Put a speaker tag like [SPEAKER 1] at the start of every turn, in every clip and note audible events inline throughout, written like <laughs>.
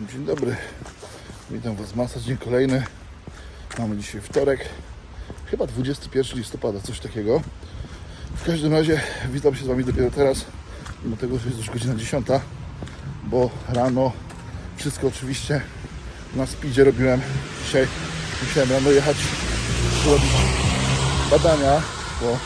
[SPEAKER 1] Dzień dobry, witam Was masa, dzień kolejny. Mamy dzisiaj wtorek, chyba 21 listopada, coś takiego. W każdym razie witam się z Wami dopiero teraz, mimo tego, że jest już godzina 10, bo rano wszystko oczywiście na speedzie robiłem. Dzisiaj musiałem rano jechać, robić badania, bo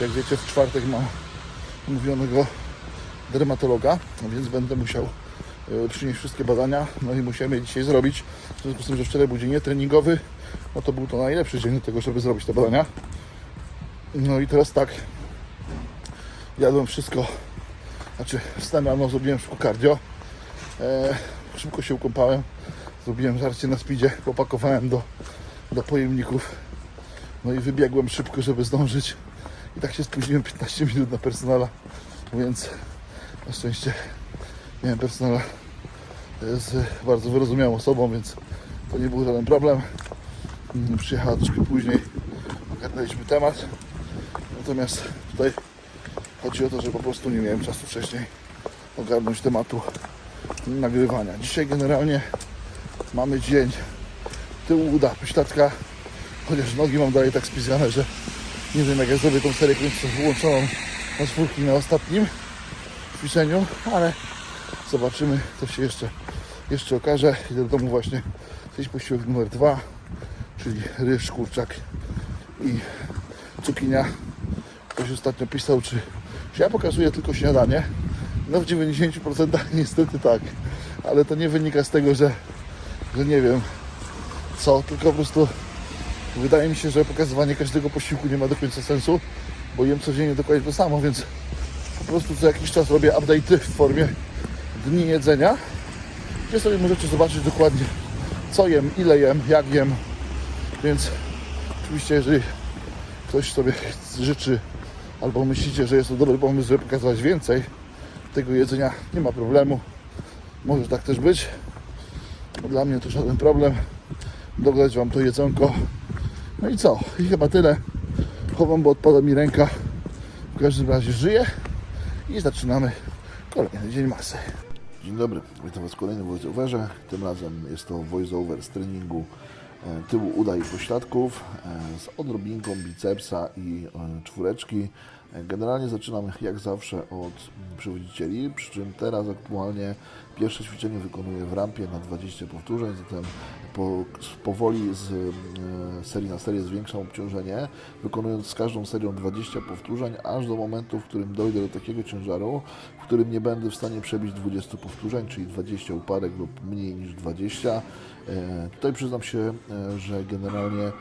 [SPEAKER 1] jak wiecie w czwartek mam umówionego dermatologa, więc będę musiał przynieść wszystkie badania, no i musimy dzisiaj zrobić. W związku z tym, że wczoraj był dzień treningowy, no to był to najlepszy dzień do tego, żeby zrobić te badania. No i teraz tak, jadłem wszystko, znaczy wstałem rano, zrobiłem szybko cardio, e, szybko się ukąpałem, zrobiłem żarcie na speedzie, popakowałem do, do pojemników, no i wybiegłem szybko, żeby zdążyć. I tak się spóźniłem 15 minut na personala, więc na szczęście miałem personela z bardzo wyrozumiałą osobą, więc to nie był żaden problem. Mm, Przyjechała troszkę później, ogarnęliśmy temat. Natomiast tutaj chodzi o to, że po prostu nie miałem czasu wcześniej ogarnąć tematu nagrywania. Dzisiaj generalnie mamy dzień tyłu uda, pośladka, chociaż nogi mam dalej tak spizjane, że nie wiem jak ja zrobię tą serię końców wyłączoną na czwórki na ostatnim ćwiczeniu, ale zobaczymy, co się jeszcze, jeszcze okaże. Idę do domu właśnie zjeść posiłek numer dwa, czyli ryż, kurczak i cukinia. Ktoś ostatnio pisał, czy, czy ja pokazuję tylko śniadanie. No w 90% <laughs> niestety tak, ale to nie wynika z tego, że, że nie wiem co, tylko po prostu wydaje mi się, że pokazywanie każdego posiłku nie ma do końca sensu, bo jem codziennie dokładnie to samo, więc po prostu co jakiś czas robię update'y w formie dni jedzenia, gdzie sobie możecie zobaczyć dokładnie co jem, ile jem, jak jem, więc oczywiście jeżeli ktoś sobie życzy albo myślicie, że jest to dobry pomysł, żeby pokazywać więcej tego jedzenia, nie ma problemu, może tak też być, dla mnie to żaden problem, dograć Wam to jedzonko, no i co, i chyba tyle, chowam, bo odpada mi ręka, w każdym razie żyję i zaczynamy kolejny dzień masy. Dzień dobry, witam Was w kolejnym voiceoverze. Tym razem jest to voiceover z treningu e, tyłu uda i pośladków e, z odrobinką bicepsa i e, czwóreczki. Generalnie zaczynam jak zawsze od przywodzicieli, przy czym teraz aktualnie pierwsze ćwiczenie wykonuję w rampie na 20 powtórzeń, zatem po, powoli z e, serii na serię zwiększam obciążenie, wykonując z każdą serią 20 powtórzeń, aż do momentu, w którym dojdę do takiego ciężaru, w którym nie będę w stanie przebić 20 powtórzeń, czyli 20 uparek lub mniej niż 20. E, Tutaj przyznam się, e, że generalnie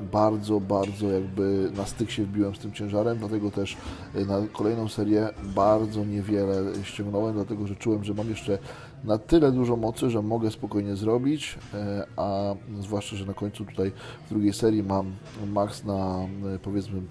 [SPEAKER 1] bardzo, bardzo jakby na styk się wbiłem z tym ciężarem, dlatego też e, na kolejną serię bardzo niewiele ściągnąłem, dlatego że czułem, że mam jeszcze na tyle dużo mocy, że mogę spokojnie zrobić, e, a zwłaszcza, że na końcu tutaj w drugiej serii mam max na powiedzmy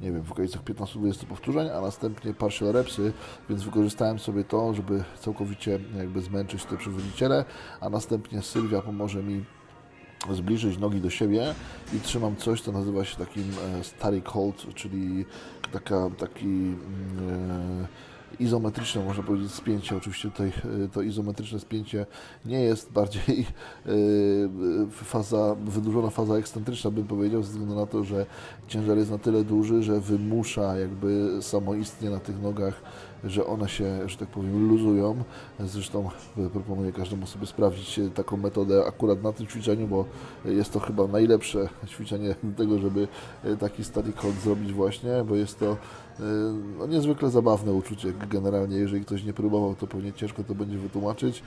[SPEAKER 1] nie wiem, w okolicach 15-20 powtórzeń, a następnie partial repsy, więc wykorzystałem sobie to, żeby całkowicie jakby zmęczyć te przywodziciele, a następnie Sylwia pomoże mi zbliżyć nogi do siebie i trzymam coś, co nazywa się takim e, stary hold, czyli taka, taki mm, e, izometryczne, można powiedzieć, spięcie. Oczywiście tutaj e, to izometryczne spięcie nie jest bardziej faza, wydłużona faza ekscentryczna, bym powiedział, ze względu na to, że ciężar jest na tyle duży, że wymusza jakby samoistnie na tych nogach, że one się, że tak powiem, luzują. Zresztą e, proponuję każdemu sobie sprawdzić e, taką metodę akurat na tym ćwiczeniu, bo jest to chyba najlepsze <laughs> ćwiczenie do tego, żeby e, taki static hold zrobić właśnie, bo jest to no, niezwykle zabawne uczucie. Generalnie, jeżeli ktoś nie próbował, to pewnie ciężko to będzie wytłumaczyć,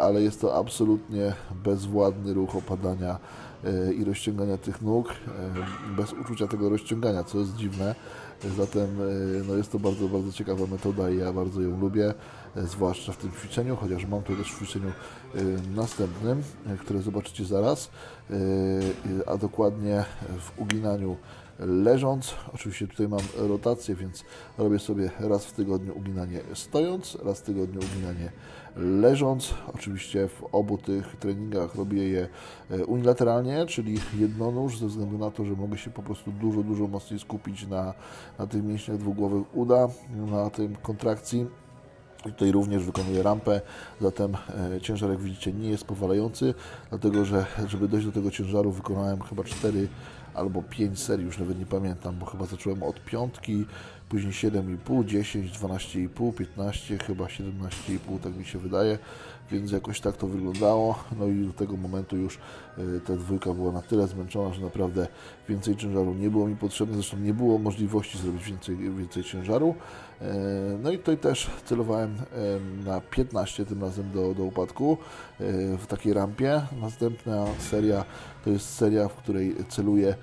[SPEAKER 1] ale jest to absolutnie bezwładny ruch opadania i rozciągania tych nóg, bez uczucia tego rozciągania, co jest dziwne. Zatem e, no jest to bardzo, bardzo ciekawa metoda i ja bardzo ją lubię, e, zwłaszcza w tym ćwiczeniu, chociaż mam to też w ćwiczeniu e, następnym, które zobaczycie zaraz, a dokładnie w uginaniu leżąc. Oczywiście tutaj mam rotację, więc robię sobie raz w tygodniu uginanie stojąc, raz w tygodniu uginanie leżąc. Oczywiście w obu tych treningach robię je e, unilateralnie, czyli jednonóż, ze względu na to, że mogę się po prostu dużo, dużo mocniej skupić na, na tych mięśniach dwugłowych uda, na tym kontrakcji Tutaj również wykonuję rampę, zatem e, ciężar jak widzicie nie jest powalający, dlatego że żeby dojść do tego ciężaru wykonałem chyba 4 albo 5 serii, już nawet nie pamiętam, bo chyba zacząłem od piątki, później 7,5, 10, 12,5, 15, chyba 17,5, tak mi się wydaje, więc jakoś tak to wyglądało. No i do tego momentu już e, ta dwójka była na tyle zmęczona, że naprawdę więcej ciężaru nie było mi potrzebne, zresztą nie było możliwości zrobić więcej, więcej ciężaru. E, No i tutaj też celowałem e, na 15 tym razem do, do upadku w takiej rampie. Następna seria to jest seria, w której celuję,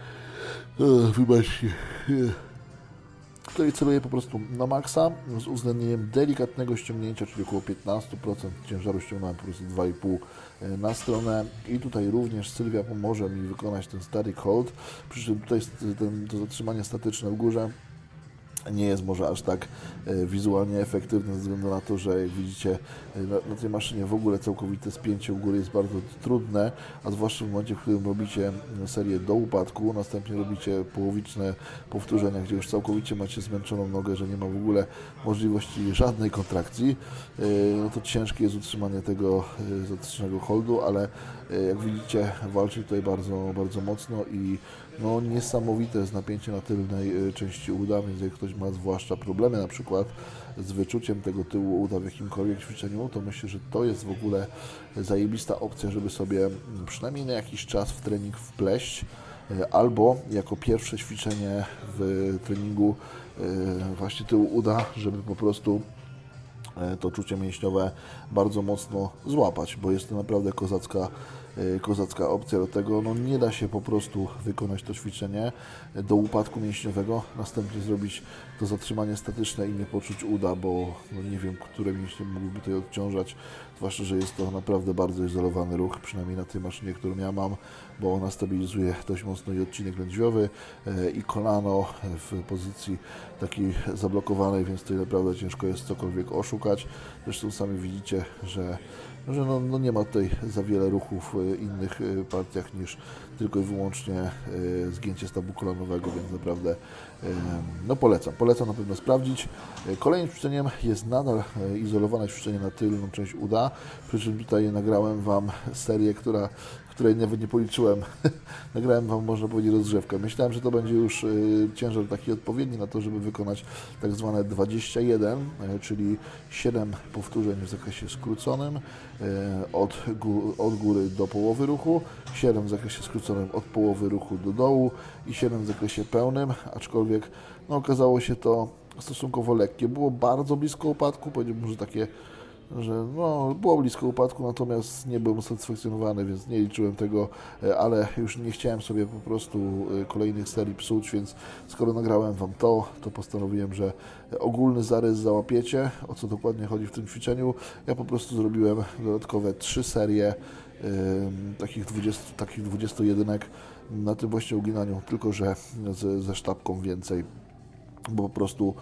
[SPEAKER 1] wybaczcie, której celuję po prostu na maksa z uwzględnieniem delikatnego ściągnięcia, czyli około 15% ciężaru ściągnąłem po prostu 2,5 na stronę. I tutaj również Sylwia pomoże mi wykonać ten static hold, przy czym tutaj ten, to zatrzymanie statyczne w górze nie jest może aż tak e, wizualnie efektywne ze względu na to, że jak widzicie e, na, tej maszynie w ogóle całkowite spięcie u góry jest bardzo trudne, a zwłaszcza w momencie, w którym robicie mm, serię do upadku, następnie robicie połowiczne powtórzenia, gdzie już całkowicie macie zmęczoną nogę, że nie ma w ogóle możliwości żadnej kontrakcji, e, no to ciężkie jest utrzymanie tego statycznego holdu, ale jak widzicie walczy tutaj bardzo, bardzo mocno i no, niesamowite jest napięcie na tylnej części uda, więc jak ktoś ma zwłaszcza problemy na przykład z wyczuciem tego tyłu uda w jakimkolwiek ćwiczeniu, to myślę, że to jest w ogóle zajebista opcja, żeby sobie przynajmniej na jakiś czas w trening wpleść, y, albo jako pierwsze ćwiczenie w treningu y, właśnie tyłu uda, żeby po prostu e, to czucie mięśniowe bardzo mocno złapać, bo jest to naprawdę kozacka, e, kozacka opcja. Do tego. No nie da się po prostu wykonać to ćwiczenie. Do upadku mięśniowego, następnie zrobić to zatrzymanie statyczne i nie poczuć uda, bo no nie wiem, które mięśnie mogłyby tutaj odciążać, zwłaszcza, że jest to naprawdę bardzo izolowany ruch, przynajmniej na tej maszynie, którą ja mam, bo ona stabilizuje dość mocno i odcinek lędźwiowy e, i kolano w pozycji takiej zablokowanej, więc tutaj naprawdę ciężko jest cokolwiek oszukać. Zresztą sami widzicie, że, że no, no nie ma tutaj za wiele ruchów w innych e, partiach niż tylko i wyłącznie e, zgięcie stawu kolanowego, więc naprawdę e, no polecam. Polecam na pewno sprawdzić. E, Kolejnym ćwiczeniem jest nadal e, izolowane ćwiczenie na tylną część uda, przy czym tutaj nagrałem Wam serię, która której nawet nie policzyłem. <laughs> Nagrałem Wam, można powiedzieć, rozgrzewkę. Myślałem, że to będzie już y, ciężar taki odpowiedni na to, żeby wykonać tak zwane 21, y, czyli 7 powtórzeń w zakresie skróconym y, od, od góry do połowy ruchu, 7 w zakresie skróconym od połowy ruchu do dołu i 7 w zakresie pełnym, aczkolwiek no, okazało się to stosunkowo lekkie. Było bardzo blisko upadku, powiedziałbym, że takie że no, było blisko upadku, natomiast nie byłem usatysfakcjonowany, więc nie liczyłem tego, e, ale już nie chciałem sobie po prostu e, kolejnych serii psuć, więc skoro nagrałem Wam to, to postanowiłem, że ogólny zarys załapiecie, o co dokładnie chodzi w tym ćwiczeniu. Ja po prostu zrobiłem dodatkowe trzy serie em, takich 20, takich 21 na tym właśnie uginaniu, tylko że ze sztabką więcej bo po prostu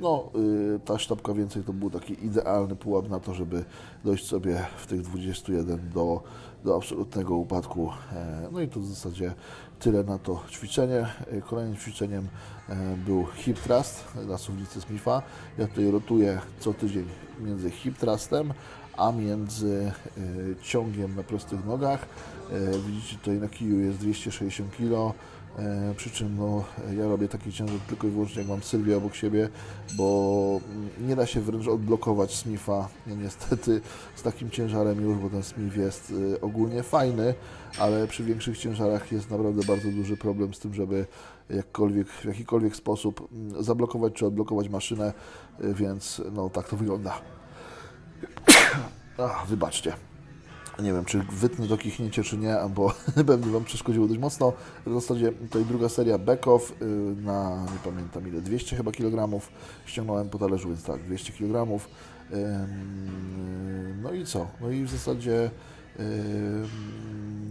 [SPEAKER 1] no, y, ta sztabka więcej to był taki idealny pułap na to, żeby dojść sobie w tych 21 do, do absolutnego upadku. E, No i to w zasadzie tyle na to ćwiczenie. E, Kolejnym ćwiczeniem e, był hip thrust na suwnicy Smitha. Ja tutaj rotuję co tydzień między hip thrustem, a między ciągiem na prostych nogach. Widzicie tutaj na kiju jest 260 kg. E, przy czym no, ja robię taki ciężar tylko i wyłącznie jak mam Sylwię obok siebie, bo nie da się wręcz odblokować Smitha no, niestety z takim ciężarem już, bo ten Smith jest y, ogólnie fajny, ale przy większych ciężarach jest naprawdę bardzo duży problem z tym, żeby jakkolwiek, w jakikolwiek sposób mm, zablokować czy odblokować maszynę, y, więc no tak to wygląda. <coughs> Ach, wybaczcie. Nie wiem, czy wytnę to kichnięcie, czy nie, bo <laughs> pewnie Wam przeszkodziło dość mocno. W zasadzie tutaj druga seria backoff y, na, nie pamiętam ile, 200 chyba kilogramów. Ściągnąłem po talerzu, więc tak, 200 kilogramów. Ym, No i co? No i w zasadzie ym,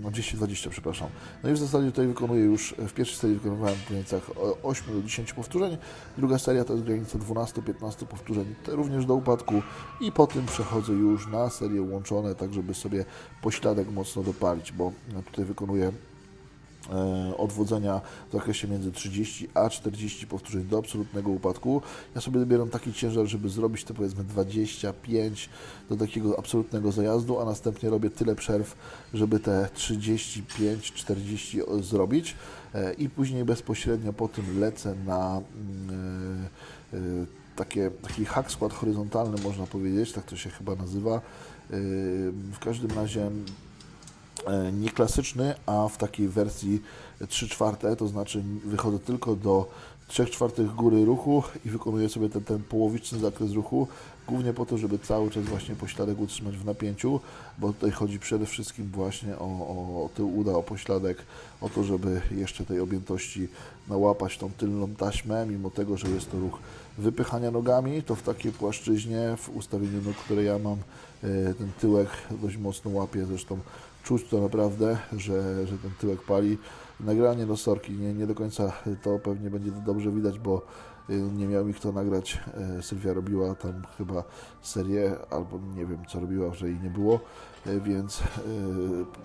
[SPEAKER 1] no 220, przepraszam. No i w zasadzie tutaj wykonuję już, w pierwszej serii wykonywałem w granicach o- 8 do 10 powtórzeń, druga seria to jest granica 12-15 powtórzeń, również do upadku i po tym przechodzę już na serie łączone, tak żeby sobie pośladek mocno dopalić, bo tutaj wykonuję odwodzenia w zakresie między 30 a 40 powtórzeń do absolutnego upadku. Ja sobie dobieram taki ciężar, żeby zrobić te powiedzmy 25 do takiego absolutnego zajazdu, a następnie robię tyle przerw, żeby te 35-40 zrobić e, i później bezpośrednio po tym lecę na mm, e, e, takie, taki hack skład horyzontalny, można powiedzieć, tak to się chyba nazywa. E, W każdym razie e, nie klasyczny, a w takiej wersji 3 czwarte, to znaczy wychodzę tylko do 3 czwartych góry ruchu i wykonuję sobie ten, ten połowiczny zakres ruchu, głównie po to, żeby cały czas właśnie pośladek utrzymać w napięciu, bo tutaj chodzi przede wszystkim właśnie o, o, o tył uda, o pośladek, o to, żeby jeszcze tej objętości nałapać tą tylną taśmę, mimo tego, że jest to ruch wypychania nogami, to w takiej płaszczyźnie, w ustawieniu które ja mam, e, ten tyłek dość mocno łapie, zresztą czuć to naprawdę, że, że ten tyłek pali. Nagranie do sorki nie, nie do końca to pewnie będzie dobrze widać, bo y, nie miał mi kto nagrać. E, Sylwia robiła tam chyba serię, albo nie wiem co robiła, że jej nie było, e, więc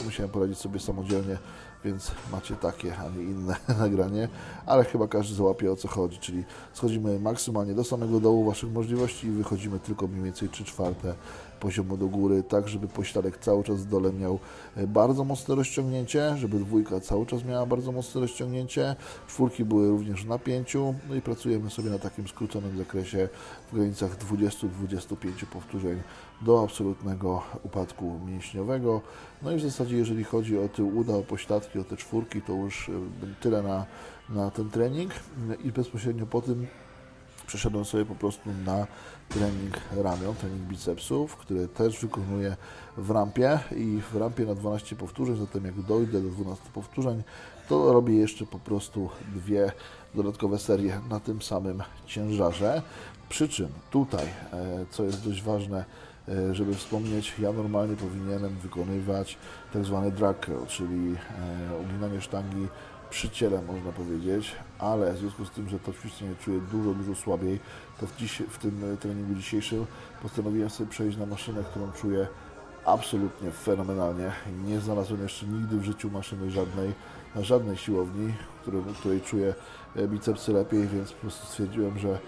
[SPEAKER 1] musiałem poradzić sobie samodzielnie, więc macie takie, a nie inne <laughs> nagranie, ale chyba każdy załapie o co chodzi, czyli schodzimy maksymalnie do samego dołu waszych możliwości i wychodzimy tylko mniej więcej 3 czwarte poziomu do góry, tak żeby pośladek cały czas w dole miał e, bardzo mocne rozciągnięcie, żeby dwójka cały czas miała bardzo mocne rozciągnięcie, czwórki były również w napięciu, no i pracujemy sobie na takim skróconym zakresie w granicach 20-25 powtórzeń do absolutnego upadku mięśniowego. No i w zasadzie jeżeli chodzi o tył uda, o pośladki, o te czwórki, to już e, tyle na, na ten trening. I bezpośrednio po tym przeszedłem sobie po prostu na trening ramion, trening bicepsów, który też wykonuję w rampie i w rampie na 12 powtórzeń, zatem jak dojdę do 12 powtórzeń, to robię jeszcze po prostu dwie dodatkowe serie na tym samym ciężarze. Przy czym tutaj, e, co jest dość ważne, e, żeby wspomnieć, ja normalnie powinienem wykonywać tak zwany drag curl, czyli e, uginanie sztangi przy ciele, można powiedzieć, ale w związku z tym, że to ćwiczenie czuję dużo, dużo słabiej, to w, dziś, w tym e, treningu dzisiejszym postanowiłem sobie przejść na maszynę, którą czuję absolutnie fenomenalnie. Nie znalazłem jeszcze nigdy w życiu maszyny żadnej, na żadnej siłowni, której, której czuję e, bicepsy lepiej, więc po prostu stwierdziłem, że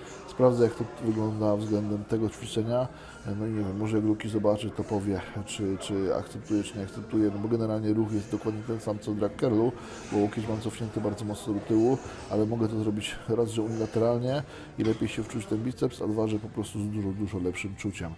[SPEAKER 1] sprawdzę jak to wygląda względem tego ćwiczenia. E, No i nie wiem, może jak Luki zobaczy, to powie, czy, czy akceptuje, czy nie akceptuje, no bo generalnie ruch jest dokładnie ten sam co drag curlu, bo łokieć mam cofnięty bardzo mocno do tyłu, ale mogę to zrobić raz, że unilateralnie i lepiej się wczuć ten biceps, a dwa, że po prostu z dużo, dużo lepszym czuciem.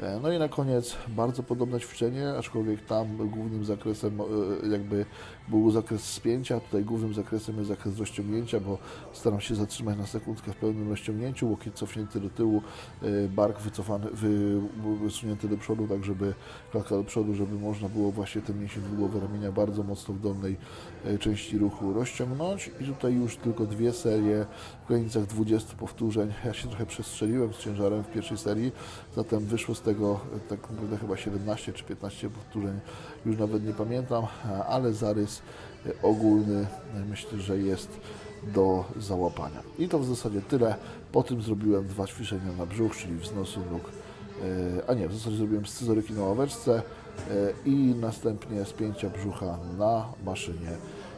[SPEAKER 1] E, No i na koniec bardzo podobne ćwiczenie, aczkolwiek tam głównym zakresem e, jakby był zakres spięcia, tutaj głównym zakresem jest zakres rozciągnięcia, bo staram się zatrzymać na sekundkę w pełnym rozciągnięciu, łokieć cofnięty do tyłu, e, bark wycofany, wy, wysunięty do przodu, tak żeby klatka do przodu, żeby można było właśnie ten mięsień dwugłowy ramienia bardzo mocno w dolnej e, części ruchu rozciągnąć i tutaj już tylko dwie serie w granicach 20 powtórzeń. Ja się trochę przestrzeliłem z ciężarem w pierwszej serii, zatem wyszło z tego e, tak naprawdę chyba 17 czy 15 powtórzeń, już nawet nie pamiętam, ale zarys ogólny e, myślę, że jest do załapania. I to w zasadzie tyle. Po tym zrobiłem dwa ćwiczenia na brzuch, czyli wznosy nóg, e, a nie, w zasadzie zrobiłem scyzoryki na ławeczce e, i następnie spięcia brzucha na maszynie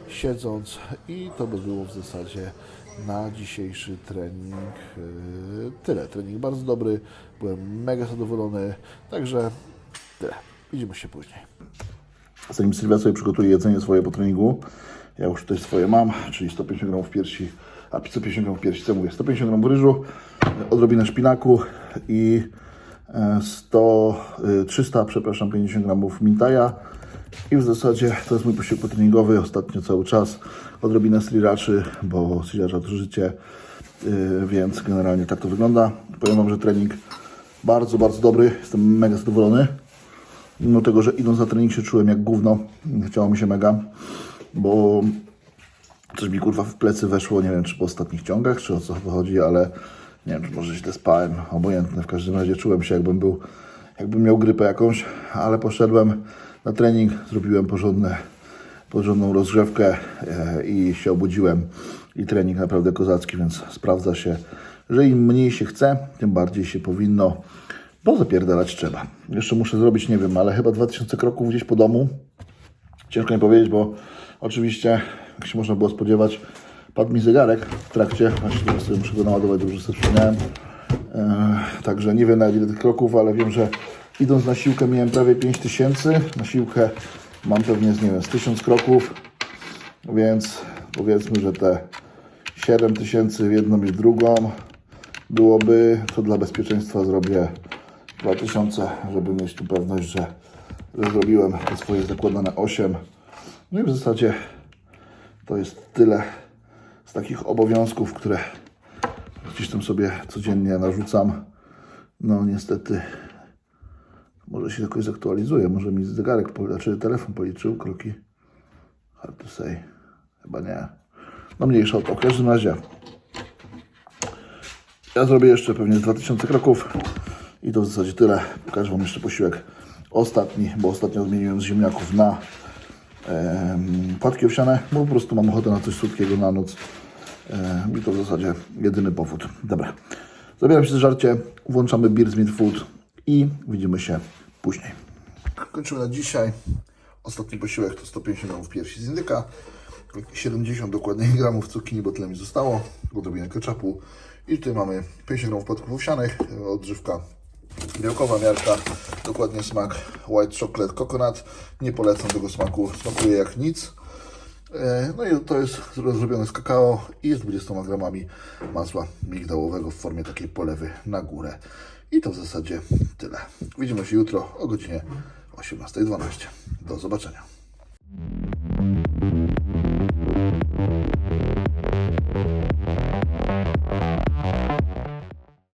[SPEAKER 1] siedząc i to by było w zasadzie na dzisiejszy trening e, tyle. Trening bardzo dobry, byłem mega zadowolony, także tyle. Widzimy się później. Zanim Sylwia sobie przygotuje jedzenie swoje po treningu, ja już tutaj swoje mam, czyli 150 gramów piersi, a 150 gramów piersi, co mówię, 150 gramów ryżu, odrobinę szpinaku i e, 100, e, 300, przepraszam, 50 gramów mintaja i w zasadzie to jest mój posiłek treningowy ostatnio cały czas, odrobinę sriraczy, bo sriracha to życie, e, więc generalnie tak to wygląda. Powiem Wam, że trening bardzo, bardzo dobry, jestem mega zadowolony. Mimo tego, że idąc na trening się czułem jak gówno, chciało mi się mega, bo coś mi kurwa w plecy weszło, nie wiem czy po ostatnich ciągach, czy o co chodzi, ale nie wiem, czy może źle spałem, obojętne. W każdym razie czułem się jakbym był, jakbym miał grypę jakąś, ale poszedłem na trening, zrobiłem porządne, porządną rozgrzewkę e, i się obudziłem. I trening naprawdę kozacki, więc sprawdza się, że im mniej się chce, tym bardziej się powinno, bo zapierdalać trzeba. Jeszcze muszę zrobić, nie wiem, ale chyba 2000 kroków gdzieś po domu, Ciężko mi powiedzieć, bo oczywiście, jak się można było spodziewać, padł mi zegarek w trakcie, właśnie teraz sobie muszę go naładować, dobrze sobie przypomniałem. E, także nie wiem na ile tych kroków, ale wiem, że idąc na siłkę miałem prawie 5000, na siłkę mam pewnie, nie wiem, z 1000 kroków, więc powiedzmy, że te 7000 w jedną i w drugą byłoby, to dla bezpieczeństwa zrobię 2000, żeby mieć tu pewność, że, że zrobiłem swoje zakładane 8. No i w zasadzie to jest tyle z takich obowiązków, które gdzieś tam sobie codziennie narzucam. No niestety może się jakoś zaktualizuje, może mi zegarek, znaczy telefon policzył kroki. Hard to say. Chyba nie. No mniejsza o to. W każdym razie ja zrobię jeszcze pewnie z 2000 kroków i to w zasadzie tyle. Pokażę Wam jeszcze posiłek ostatni, bo ostatnio zmieniłem z ziemniaków na płatki owsiane, bo po prostu mam ochotę na coś słodkiego na noc. I to w zasadzie jedyny powód. Dobra. Zabieram się za żarcie, włączamy Beer Smith Food i widzimy się później. Kończymy na dzisiaj. Ostatni posiłek to 150 gramów piersi z indyka, 70 dokładnie <laughs> gramów cukinii, bo tyle mi zostało, odrobinę ketchupu i tutaj mamy 50 gramów płatków owsianych, odżywka białkowa miarka, dokładnie smak white chocolate coconut, nie polecam tego smaku, smakuje jak nic. E, No i to jest zrobione z kakao i z 20 gramami masła migdałowego w formie takiej polewy na górę. I to w zasadzie tyle. Widzimy się jutro o godzinie 18.12. Do zobaczenia.